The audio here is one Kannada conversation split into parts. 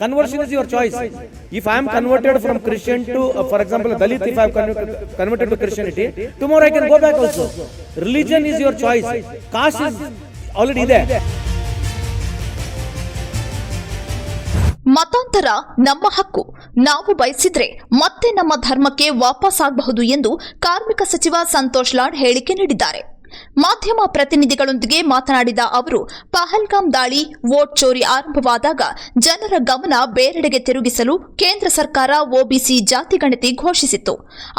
Conversion is your choice. If I am converted from Christian to, uh, for example, Dalit, if I converted, converted to Christianity, tomorrow I can go back also. Religion is your choice. Caste is already there. ಮತಾಂತರ ನಮ್ಮ ಹಕ್ಕು ನಾವು ಬಯಸಿದ್ರೆ ಮತ್ತೆ ನಮ್ಮ ಧರ್ಮಕ್ಕೆ ವಾಪಸ್ ಆಗಬಹುದು ಎಂದು ಕಾರ್ಮಿಕ ಸಚಿವ ಸಂತೋಷ್ ಲಾಡ್ ಹೇಳಿಕೆ ನೀಡಿದ್ದಾರೆ ಮಾಧ್ಯಮ ಪ್ರತಿನಿಧಿಗಳೊಂದಿಗೆ ಮಾತನಾಡಿದ ಅವರು, ಪಹಲ್ಗಾಮ್ ದಾಳಿ, ವೋಟ್ ಚೋರಿ ಆರಂಭವಾದಾಗ ಜನರ ಗಮನ ಬೇರೆಡೆಗೆ ತಿರುಗಿಸಲು ಕೇಂದ್ರ ಸರ್ಕಾರ ಒಬಿಸಿ ಜಾತಿಗಣತಿ ಘೋಷಿಸಿತ್ತು.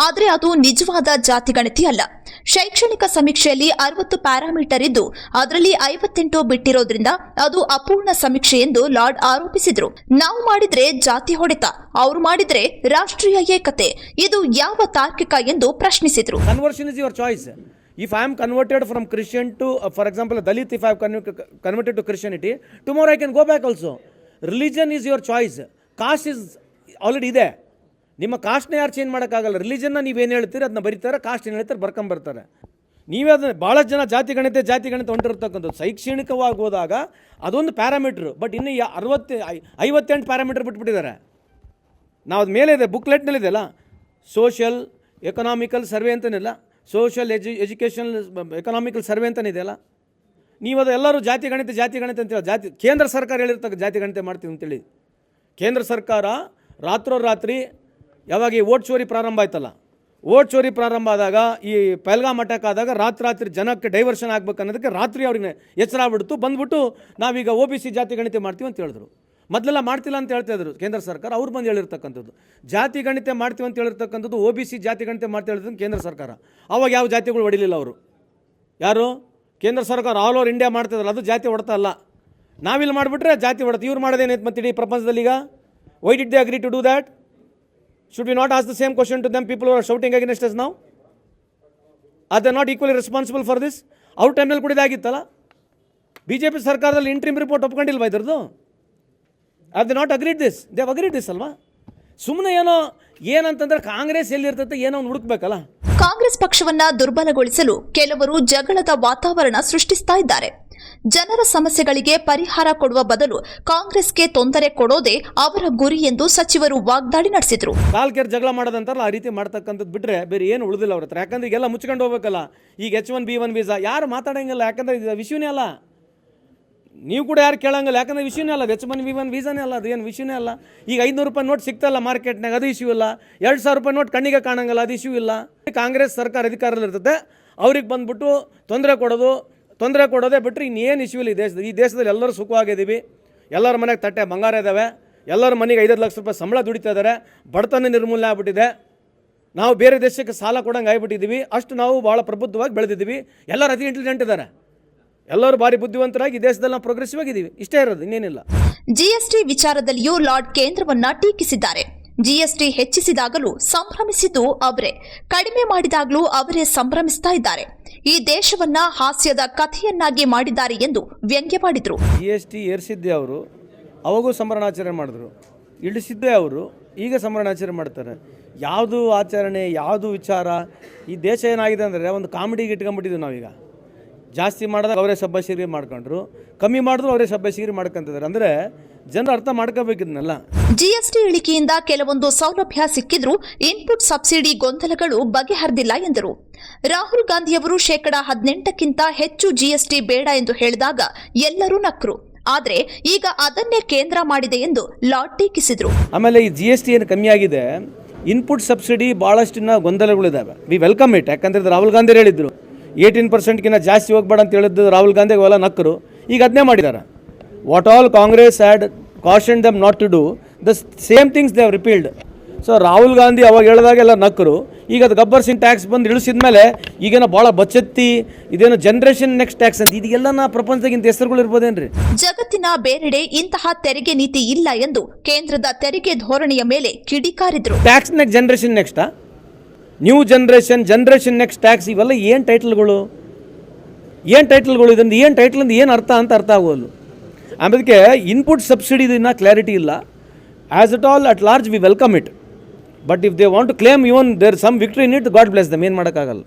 ಆದರೆ ಅದು ನಿಜವಾದ ಜಾತಿಗಣತಿ ಅಲ್ಲ. ಶೈಕ್ಷಣಿಕ ಸಮೀಕ್ಷೆಯಲ್ಲಿ ಅರವತ್ತು ಪ್ಯಾರಾಮೀಟರ್ ಇದ್ದು, ಅದರಲ್ಲಿ ಐವತ್ತೆಂಟು ಬಿಟ್ಟಿರೋದ್ರಿಂದ ಅದು ಅಪೂರ್ಣ ಸಮೀಕ್ಷೆ ಎಂದು ಲಾರ್ಡ್ ಆರೋಪಿಸಿದರು. ನಾವು ಮಾಡಿದ್ರೆ ಜಾತಿ ಹೊಡೆತ, ಅವರು ಮಾಡಿದ್ರೆ ರಾಷ್ಟ್ರೀಯ ಏಕತೆ, ಇದು ಯಾವ ತಾರ್ಕಿಕ ಎಂದು ಪ್ರಶ್ನಿಸಿದ್ರು. Conversion I am converted from Christian to, uh, for example, Dalit, if I I can converted to Christianity, tomorrow I can go back also. Religion is your choice. Caste already ಇದೆ ನಿಮ್ಮ ಕಾಸ್ಟ್ನ ಯಾರು ಚೇಂಜ್ ಮಾಡೋಕ್ಕಾಗಲ್ಲ. ರಿಲಿಜನ್ನ ನೀವೇನು ಹೇಳ್ತೀರಿ ಅದನ್ನ ಬರೀತಾರೆ ಕಾಸ್ಟ್ ಏನು ಹೇಳ್ತಾರೆ ಬರ್ಕೊಂಬರ್ತಾರೆ ನೀವೇ ಅದನ್ನ ಭಾಳ ಜನ ಜಾತಿ ಗಣಿತ ಜಾತಿ ಗಣಿತ ಹೊಂಟಿರ್ತಕ್ಕಂಥದ್ದು. ಶೈಕ್ಷಣಿಕವಾಗಿ ಹೋದಾಗ ಅದೊಂದು ಪ್ಯಾರಾಮೀಟ್ರು ಬಟ್ ಇನ್ನು ಅರವತ್ತು ಐ- ಐವತ್ತೆಂಟು ಪ್ಯಾರಾಮೀಟ್ರ್ ಬಿಟ್ಬಿಟ್ಟಿದ್ದಾರೆ. ನಾವು ಅದು ಮೇಲೆ ಇದೆ ಬುಕ್ಲೆಟ್ನಲ್ಲಿದೆ ಅಲ್ಲ social economical survey ಅಂತನಿಲ್ಲ? Social edu education economical survey ಅಂತನಿದೆಯಲ್ಲ ನೀವು ಅದು ಎಲ್ಲರೂ ಜಾತಿ ಗಣಿತ ಜಾತಿ ಗಣಿತ ಅಂತೇಳಿ, ಜಾತಿ, ಕೇಂದ್ರ ಸರ್ಕಾರ ಹೇಳಿರ್ತಕ್ಕ ಜಾತಿ ಗಣಿತ ಮಾಡ್ತೀವಿ ಅಂತೇಳಿ. ಕೇಂದ್ರ ಸರ್ಕಾರ ರಾತ್ರೋರಾತ್ರಿ ಯಾವಾಗ ಈ ಓಟ್ ಚೋರಿ ಪ್ರಾರಂಭ ಆಯ್ತಲ್ಲ? ಓಟ್ ಚೋರಿ ಪ್ರಾರಂಭ ಆದಾಗ ಈ ಪೆಲ್ಗಾಮ್ ಅಟ್ಯಾಕ್ ಆದಾಗ ರಾತ್ರಿ ರಾತ್ರಿ ಜನಕ್ಕೆ ಡೈವರ್ಷನ್ ಆಗ್ಬೇಕು ಅನ್ನೋದಕ್ಕೆ ರಾತ್ರಿ ಅವ್ರಿಗೆ ಎಚ್ಚರ ಆಗ್ಬಿಡ್ತು, ಬಂದ್ಬಿಟ್ಟು ನಾವೀಗ ಒ ಬಿ ಸಿ ಜಾತಿ ಗಣಿತ ಮಾಡ್ತೀವಿ ಅಂತ ಹೇಳಿದ್ರು. ಮೊದಲೆಲ್ಲ ಮಾಡ್ತಿಲ್ಲ ಅಂತ ಹೇಳ್ತಾ ಇದ್ರು ಕೇಂದ್ರ ಸರ್ಕಾರ. ಅವ್ರು ಬಂದು ಹೇಳಿರ್ತಕ್ಕಂಥದ್ದು. ಜಾತಿ ಗಣಿತ ಮಾಡ್ತೀವಿ ಅಂತ ಹೇಳಿರ್ತಕ್ಕಂಥದ್ದು ಒ ಬಿ ಸಿ ಜಾತಿ ಗಣಿತ ಮಾಡ್ತಾ ಹೇಳಿದ್ರು ಕೇಂದ್ರ ಸರ್ಕಾರ. ಅವಾಗ ಯಾವ ಜಾತಿಗಳು ಹೊಡಿಲಿಲ್ಲ ಅವರು? ಯಾರು? ಕೇಂದ್ರ ಸರ್ಕಾರ ಆಲ್ ಓವರ್ ಇಂಡಿಯಾ ಮಾಡ್ತಿದ್ರಲ್ಲ ಅದು ಜಾತಿ ಹೊಡ್ತಾ ಅಲ್ಲ. ನಾವಿಲ್ಲಿ ಮಾಡಿಬಿಟ್ರೆ ಜಾತಿ ಹೊಡೆತ ಇವ್ರು ಮಾಡೋದೇನೈತೆ ಮತ್ತೆ ಇಡೀ ಪ್ರಪಂಚದಲ್ಲಿ ಈಗ? Why did they agree to do that should we not ask the same question to them people are shouting against us ನಾವು are they not equally responsible for this ಅವ್ರ ಟೈಮ್ನಲ್ಲಿ ಕೂಡ ಇದಾಗಿತ್ತಲ್ಲ ಬಿ ಜೆ ಪಿ ಸರ್ಕಾರದಲ್ಲಿ ಇಂಟ್ರಿಮ್ ರಿಪೋರ್ಟ್ ಒಪ್ಕೊಂಡಿಲ್ವಾ ಇದ್ರದ್ದು? Are they not agreed this they've agreed this ಅಲ್ವಾ? ಸುಮ್ಮನೆ ಏನೋ ಏನಂತಂದ್ರೆ ಕಾಂಗ್ರೆಸ್ ಎಲ್ಲಿರ್ತೈತೆ ಏನೋ ಹುಡುಕ್ಬೇಕಲ್ಲ? ಕಾಂಗ್ರೆಸ್ ಪಕ್ಷವನ್ನ ದುರ್ಬಲಗೊಳಿಸಲು ಕೆಲವರು ಜಗಳದ ವಾತಾವರಣ ಸೃಷ್ಟಿಸ್ತಾ ಇದ್ದಾರೆ. ಜನರ ಸಮಸ್ಯೆಗಳಿಗೆ ಪರಿಹಾರ ಕೊಡುವ ಬದಲು ಕಾಂಗ್ರೆಸ್ಗೆ ತೊಂದರೆ ಕೊಡೋದೇ ಅವರ ಗುರಿ ಎಂದು ಸಚಿವರು ವಾಗ್ದಾಳಿ ನಡೆಸಿದ್ರು. ಕಾಲ್ಕೇರ್ ಜಗಳ ಮಾಡೋದಂತಾರಲ್ಲ ಆ ರೀತಿ ಮಾಡ್ತಕ್ಕಂಥದ್ದು ಬಿಟ್ರೆ ಬೇರೆ ಏನು ಉಳಿದಿಲ್ಲ ಅವ್ರ ಹತ್ರ. ಯಾಕಂದ್ರೆ ಈಗೆಲ್ಲ ಮುಚ್ಕೊಂಡು ಹೋಗ್ಬೇಕಲ್ಲ. ಈಗ H one B one visa ಯಾರು ಮಾತಾಡಂಗಿಲ್ಲ. ಯಾಕಂದ್ರೆ ಇದು ವಿಷಯನೇ ಅಲ್ಲ. ನೀವು ಕೂಡ ಯಾರು ಕೇಳಂಗಿಲ್ಲ. ಯಾಕಂದ್ರೆ ವಿಷಯನೇ ಅಲ್ಲ ಎಚ್ ಒನ್ ವಿ ಒನ್ ವೀಸಾನೇ ಅಲ್ಲ ಅದು ಏನು ವಿಷಯನೇ ಅಲ್ಲ. ಈಗ ಐನೂರು ರೂಪಾಯಿ ನೋಟ್ ಸಿಗ್ತಲ್ಲ ಮಾರ್ಕೆಟ್ನಾಗ ಅದು ಇಶ್ಯೂ ಇಲ್ಲ. ಎರಡು ಸಾವಿರ ರೂಪಾಯಿ ನೋಟ್ ಕಣ್ಣಿಗೆ ಕಾಣಂಗಿಲ್ಲ, ಅದು ಇಶ್ಯೂ ಇಲ್ಲ. ಕಾಂಗ್ರೆಸ್ ಸರ್ಕಾರ ಅಧಿಕಾರದಲ್ಲಿರ್ತದೆ ಅವ್ರಿಗೆ ಬಂದ್ಬಿಟ್ಟು ತೊಂದರೆ ಕೊಡೋದು, ತೊಂದರೆ ಕೊಡೋದೇ ಬಿಟ್ಟರೆ ಇನ್ನೇನು ಇಶ್ಯೂ ಇಲ್ಲ ಈ ದೇಶದ, ಈ ದೇಶದಲ್ಲಿ ಎಲ್ಲರೂ ಸುಖವಾಗಿದ್ದೀವಿ. ಎಲ್ಲರ ಮನೆಗೆ ತಟ್ಟೆ ಬಂಗಾರ ಇದ್ದಾವೆ ಎಲ್ಲರ ಮನೆಗೆ ಐದೈದು ಲಕ್ಷ ರೂಪಾಯಿ ಸಂಬಳ ದುಡಿತಾ ಇದ್ದಾರೆ ಬಡತನ ನಿರ್ಮೂಲನೆ ಆಗ್ಬಿಟ್ಟಿದೆ. ನಾವು ಬೇರೆ ದೇಶಕ್ಕೆ ಸಾಲ ಕೊಡಂಗೆ ಆಗಿಬಿಟ್ಟಿದ್ದೀವಿ. ಅಷ್ಟು ನಾವು ಭಾಳ ಪ್ರಬುದ್ಧವಾಗಿ ಬೆಳೆದಿದ್ದೀವಿ. ಎಲ್ಲರೂ ಅತಿ ಇಂಟೆಲಿಜೆಂಟ್ ಇದ್ದಾರೆ. ಎಲ್ಲರೂ ಭಾರಿ ಬುದ್ಧಿವಂತರಾಗಿ ದೇಶದಲ್ಲಿ ನಾವು ಪ್ರೋಗ್ರೆಸಿವ್ ಆಗಿದ್ದೀವಿ. ಇಷ್ಟೇ ಇರೋದು ಇನ್ನೇನಿಲ್ಲ. ಜಿಎಸ್ಟಿ ವಿಚಾರದಲ್ಲಿಯೂ ಲಾರ್ಡ್ ಕೇಂದ್ರವನ್ನ ಟೀಕಿಸಿದ್ದಾರೆ. ಜಿಎಸ್ಟಿ ಹೆಚ್ಚಿಸಿದಾಗಲೂ ಸಂಭ್ರಮಿಸಿದ್ದು ಅವರೇ. ಕಡಿಮೆ ಮಾಡಿದಾಗಲೂ ಅವರೇ ಸಂಭ್ರಮಿಸ್ತಾ ಇದ್ದಾರೆ. ಈ ದೇಶವನ್ನ ಹಾಸ್ಯದ ಕಥೆಯನ್ನಾಗಿ ಮಾಡಿದ್ದಾರೆ ಎಂದು ವ್ಯಂಗ್ಯವಾಡಿದ್ರು ಜಿ ಎಸ್ ಟಿ ಏರಿಸಿದ್ದೆ ಅವರು ಅವಾಗೂ ಸಂಭ್ರಮಾಚರಣೆ ಮಾಡಿದ್ರು. ಇಳಿಸಿದ್ದೇ ಅವರು ಈಗ ಸಂಭ್ರಮಾಚರಣೆ ಮಾಡ್ತಾರೆ. ಯಾವುದು ಆಚರಣೆ ಯಾವುದು ವಿಚಾರ ಈ ದೇಶ ಏನಾಗಿದೆ ಅಂದರೆ ಒಂದು ಕಾಮಿಡಿಗೆ ಇಟ್ಕೊಂಡ್ಬಿಟ್ಟಿದ್ದೀವಿ ನಾವೀಗ. ಜಾಸ್ತಿ ಮಾಡಿದಾಗ ಅವರೇ ಸಬ್ಬಸಿಗಿರಿ ಮಾಡ್ಕೊಂಡ್ರು. ಕಮ್ಮಿ ಮಾಡಿದ್ರು ಅವರೇ ಸಬ್ಬಸಿಗಿರಿ ಮಾಡ್ಕೊಂತಿದ್ದಾರೆ. ಅಂದರೆ ಜನರು ಅರ್ಥ ಮಾಡ್ಕೋಬೇಕಿದ್ನಲ್ಲ. ಜಿಎಸ್ಟಿ ಇಳಿಕೆಯಿಂದ ಕೆಲವೊಂದು ಸೌಲಭ್ಯ ಸಿಕ್ಕಿದ್ರೂ ಇನ್ಪುಟ್ ಸಬ್ಸಿಡಿ ಗೊಂದಲಗಳು ಬಗೆಹರಿದಿಲ್ಲ ಎಂದರು. ರಾಹುಲ್ ಗಾಂಧಿಯವರು ಶೇಕಡಾ ಹದಿನೆಂಟಕ್ಕಿಂತ ಹೆಚ್ಚು ಜಿಎಸ್ಟಿ ಬೇಡ ಎಂದು ಹೇಳಿದಾಗ ಎಲ್ಲರೂ ನಕ್ರು. ಆದರೆ ಈಗ ಅದನ್ನೇ ಕೇಂದ್ರ ಮಾಡಿದೆ ಎಂದು ಲಾಡ್ ಟೀಕಿಸಿದ್ರು. ಆಮೇಲೆ ಈ ಜಿ ಎಸ್ ಟಿ ಏನು ಕಮ್ಮಿ ಆಗಿದೆ? ಇನ್ಪುಟ್ ಸಬ್ಸಿಡಿ ಭಾಳಷ್ಟಿನ ಗೊಂದಲಗಳಿದ್ದಾವೆ. ವಿ ವೆಲ್ಕಮ್ ಇಟ್ ಯಾಕಂದ್ರೆ ರಾಹುಲ್ ಗಾಂಧಿ ಹೇಳಿದ್ರು. ಏಯ್ಟೀನ್ ಪರ್ಸೆಂಟ್ಗಿಂತ ಜಾಸ್ತಿ ಹೋಗ್ಬೇಡ ಅಂತ ಹೇಳಿದ್ದು ರಾಹುಲ್ ಗಾಂಧಿ ಅವೆಲ್ಲ ನಕ್ಕರು. ಈಗ ಅದನ್ನೇ ಮಾಡಿದ್ದಾರೆ what all Congress had caution them not to do the same things they have repealed so Rahul Gandhi ಅವಾಗ ಹೇಳಿದಾಗೆಲ್ಲ ನಕ್ಕರು. ಈಗ ಅದು ಗಬ್ಬರ್ ಸಿಂಗ್ ಟ್ಯಾಕ್ಸ್ ಬಂದು ಇಳಿಸಿದ ಮೇಲೆ ಈಗೇನೋ ಭಾಳ ಬಚ್ಚತ್ತಿ ಇದೇನೋ ಜನರೇಷನ್ ನೆಕ್ಸ್ಟ್ ಟ್ಯಾಕ್ಸ್ ಅಂತ ಇದೆಲ್ಲ ನಾ ಪ್ರಪಂಚದಾಗಿಂತ ಹೆಸರುಗಳು ಇರ್ಬೋದೇನ್ರಿ ಜಗತ್ತಿನ ಬೇರೆಡೆ ಇಂತಹ ತೆರಿಗೆ ನೀತಿ ಇಲ್ಲ ಎಂದು ಕೇಂದ್ರದ ತೆರಿಗೆ ಧೋರಣೆಯ ಮೇಲೆ ಕಿಡಿಕಾರಿದ್ರು. Tax next generation ನೆಕ್ಸ್ಟಾ new generation generation next tax ಇವೆಲ್ಲ ಏನು ಟೈಟಲ್ಗಳು ಏನು ಟೈಟಲ್ಗಳು ಇದರಿಂದ, ಏನು ಟೈಟ್ಲಿಂದ ಏನು ಅರ್ಥ ಅಂತ ಅರ್ಥ ಆಗೋಲ್ಲ ಆಮೇಲೆ ಇನ್ಪುಟ್ ಸಬ್ಸಿಡಿ ಇನ್ನ ಕ್ಲಾರಿಟಿ ಇಲ್ಲ. As at all at large we welcome it but if they want to claim even their some victory in it god bless them ಏನು ಮಾಡೋಕ್ಕಾಗಲ್ಲ.